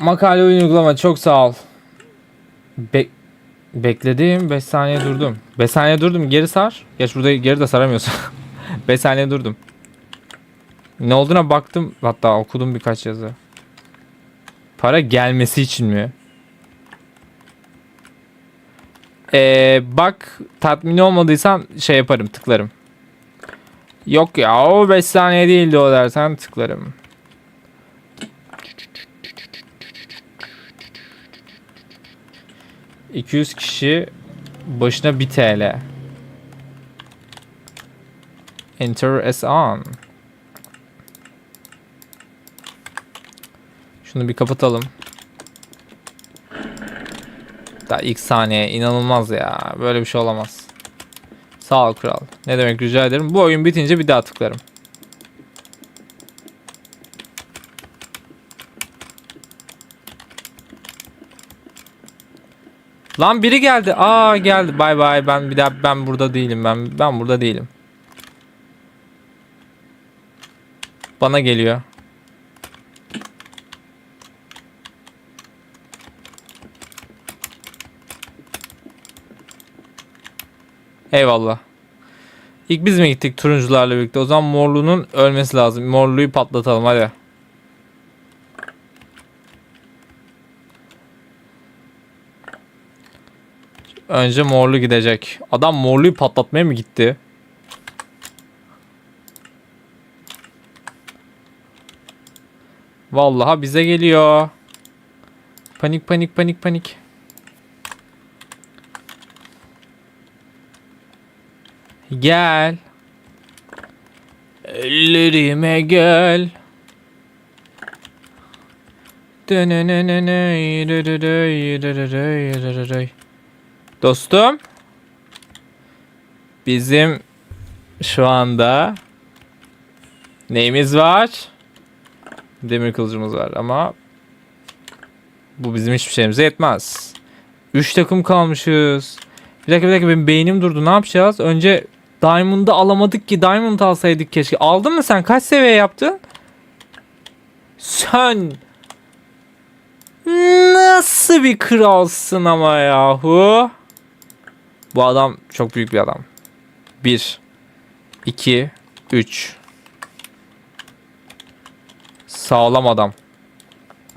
Makale oyun uygulama çok sağ ol. Be bekledim 5 saniye durdum. 5 saniye durdum geri sar. Geç burada geri de saramıyorsun. 5 saniye durdum. Ne olduğuna baktım hatta okudum birkaç yazı. Para gelmesi için mi? Ee, bak tatmin olmadıysan şey yaparım tıklarım. Yok ya o 5 saniye değildi o dersen tıklarım. ...200 kişi... ...başına 1 TL. Enter as on. Şunu bir kapatalım. Daha ilk saniye inanılmaz ya. Böyle bir şey olamaz. Sağ ol kral. Ne demek rica ederim. Bu oyun bitince bir daha tıklarım. Lan biri geldi. Aa geldi. Bay bay. Ben bir daha ben burada değilim. Ben ben burada değilim. Bana geliyor. Eyvallah. İlk biz mi gittik turuncularla birlikte? O zaman morluğunun ölmesi lazım. Morluğu patlatalım hadi. Önce morlu gidecek. Adam morluyu patlatmaya mı gitti? Vallahi bize geliyor. Panik panik panik panik. Gel. Ellerime gel. Dostum. Bizim şu anda neyimiz var? Demir kılıcımız var ama bu bizim hiçbir şeyimize yetmez. 3 takım kalmışız. Bir dakika bir dakika benim beynim durdu. Ne yapacağız? Önce Diamond'ı alamadık ki. Diamond alsaydık keşke. Aldın mı sen? Kaç seviye yaptın? Sen nasıl bir kralsın ama yahu? Bu adam çok büyük bir adam. 1 2 3 Sağlam adam.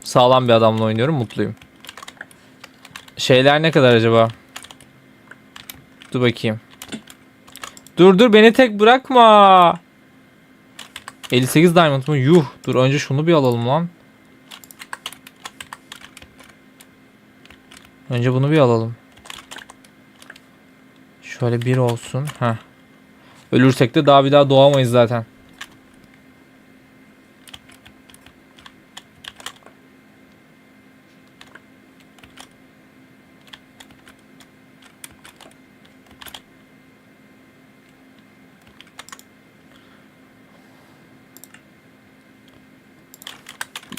Sağlam bir adamla oynuyorum. Mutluyum. Şeyler ne kadar acaba? Dur bakayım. Dur dur beni tek bırakma. 58 diamond mı? Yuh. Dur önce şunu bir alalım lan. Önce bunu bir alalım. Şöyle bir olsun. Heh. Ölürsek de daha bir daha doğamayız zaten.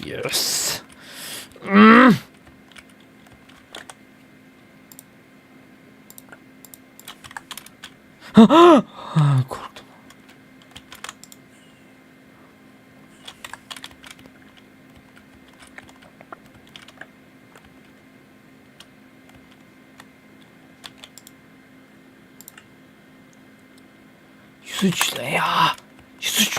Yes. Korktum. Yüz ya? Yüz?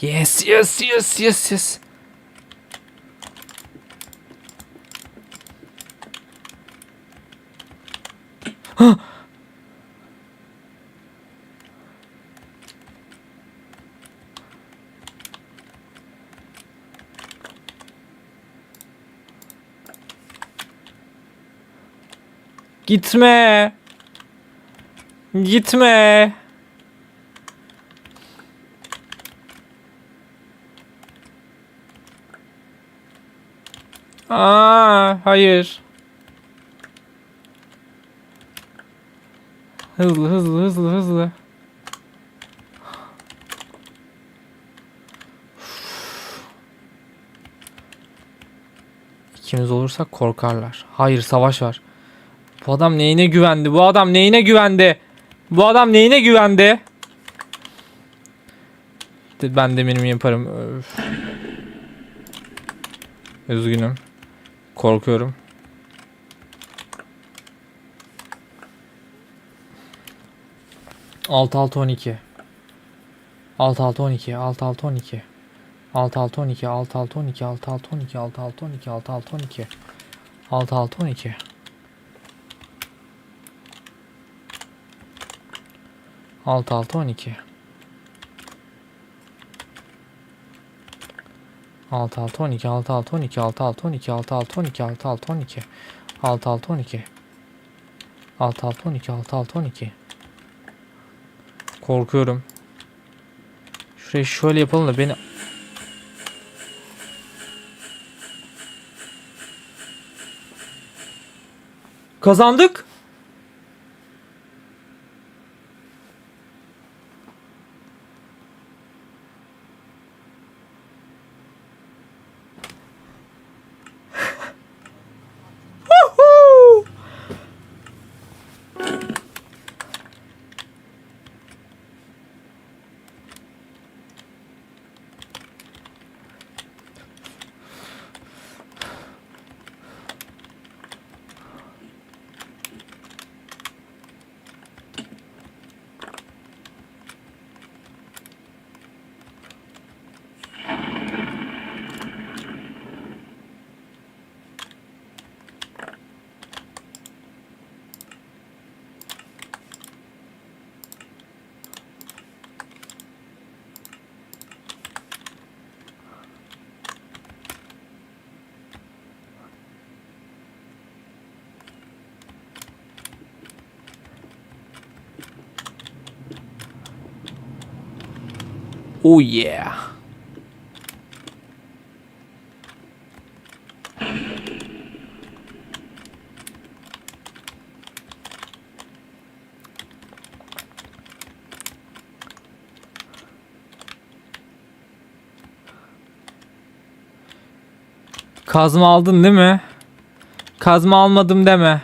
Yes, yes, yes, yes, yes. Gitme. Gitme. Aa, hayır. Hızlı hızlı hızlı hızlı. İkimiz olursak korkarlar. Hayır savaş var. Bu adam neyine güvendi? Bu adam neyine güvendi? Bu adam neyine güvendi? Ben de yaparım. Öf. Üzgünüm. Korkuyorum. Altı altı on iki. Altı altı on iki. Altı altı on iki. Altı altı on iki. Altı altı on iki. Altı altı on iki. Altı altı on iki. Altı altı on iki. Altı altı on iki. Altı altı on iki. 6 6 12 6 6 12 6 6 12 6 6 12 6 6 12 6 6 12 6 6 12 6 6 12 Korkuyorum. Şurayı şöyle yapalım da beni Kazandık. Oh yeah. Kazma aldın değil mi? Kazma almadım deme.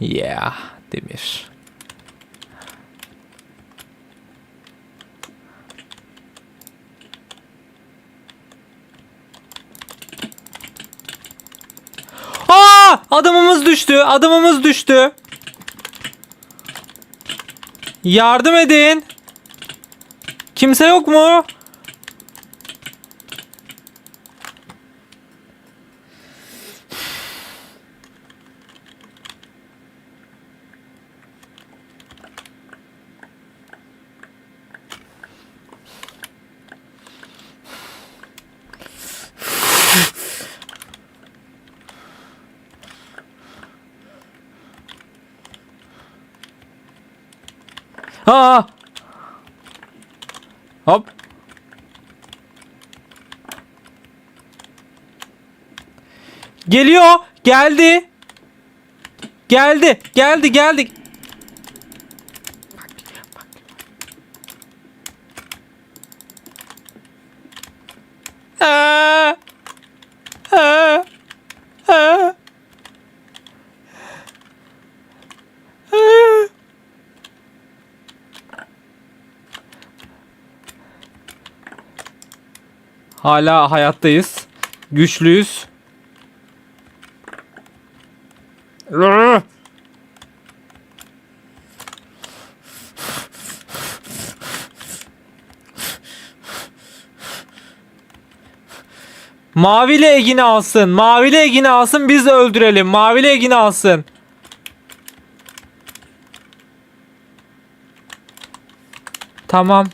Yeah, Demir. Adamımız düştü. Adamımız düştü. Yardım edin. Kimse yok mu? Aa! Hop. Geliyor. Geldi. Geldi. Geldi. Geldi. Aa! Aa! Aa! Aa! Hala hayattayız. Güçlüyüz. Mavili Egin'i alsın. Mavili Egin'i alsın biz öldürelim. Mavili Egin'i alsın. Tamam.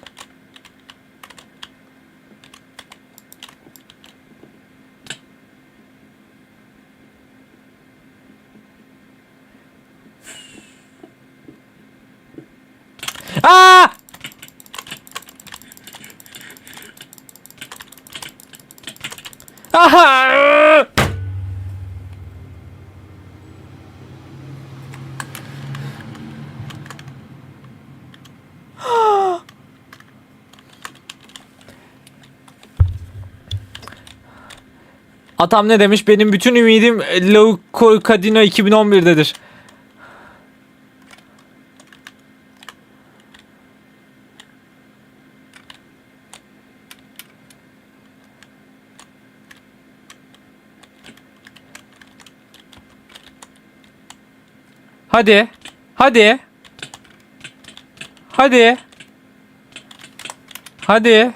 Atam ne demiş? Benim bütün ümidim Leukadino 2011'dedir. Hadi. Hadi. Hadi. Hadi.